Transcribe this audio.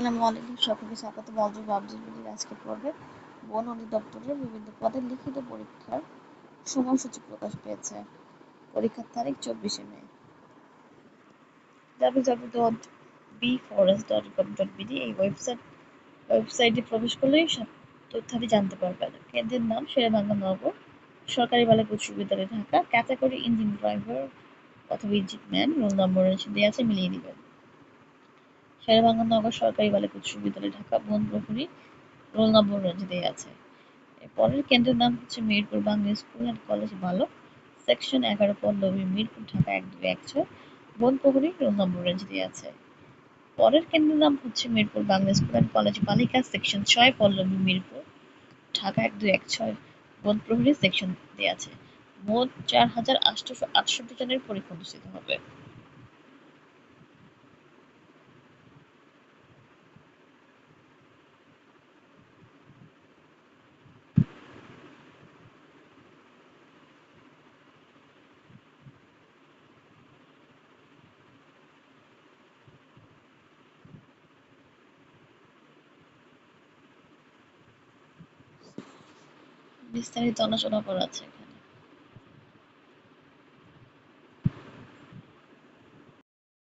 আসসালামু আলাইকুম, সকলকে স্বাগত। মজুব মজিদ আজকে পর্বে বন অধিদপ্তরের বিভিন্ন পদের লিখিত পরীক্ষার সময়সূচি প্রকাশ পেয়েছে। পরীক্ষার তারিখ চব্বিশে মে। www.bforest.gov.bd এই ওয়েবসাইট ওয়েবসাইটে প্রবেশ করলেই সব তথ্যাদি জানতে পারবেন। কেন্দ্রের নাম শেরেবাংলা নগর, সরকারি বালিকা উচ্চ বিদ্যালয় ঢাকা, ক্যাটাগরি ইঞ্জিন ড্রাইভার অথবা ইঞ্জিনম্যান রোল নম্বর দেওয়া আছে, মিলিয়ে নেবেন। শেরেবাংলা নগর সরকারি বালিকা উচ্চ বিদ্যালয়, ঢাকা বন প্রহরী রোল নম্বর দেওয়া আছে। পরের কেন্দ্রের নাম হচ্ছে Mirpur Bangla school and college বালক, সেকশন এগারো, পল্লবী, মিরপুর, ঢাকা এক দুই এক ছয় বন প্রহরী রোল নম্বর রেঞ্জ দেওয়া আছে। পরের কেন্দ্রের নাম হচ্ছে Mirpur Bangla school and college বালিকা, সেকশন ছয়, পল্লবী, মিরপুর, ঢাকা এক দুই এক ছয় বন প্রহরী সেকশন দেওয়া আছে। মোট চার হাজার আটশোশো আটষট্টি জনের পরীক্ষা অনুষ্ঠিত হবে। বিস্তারিত আলোচনা করা আছে।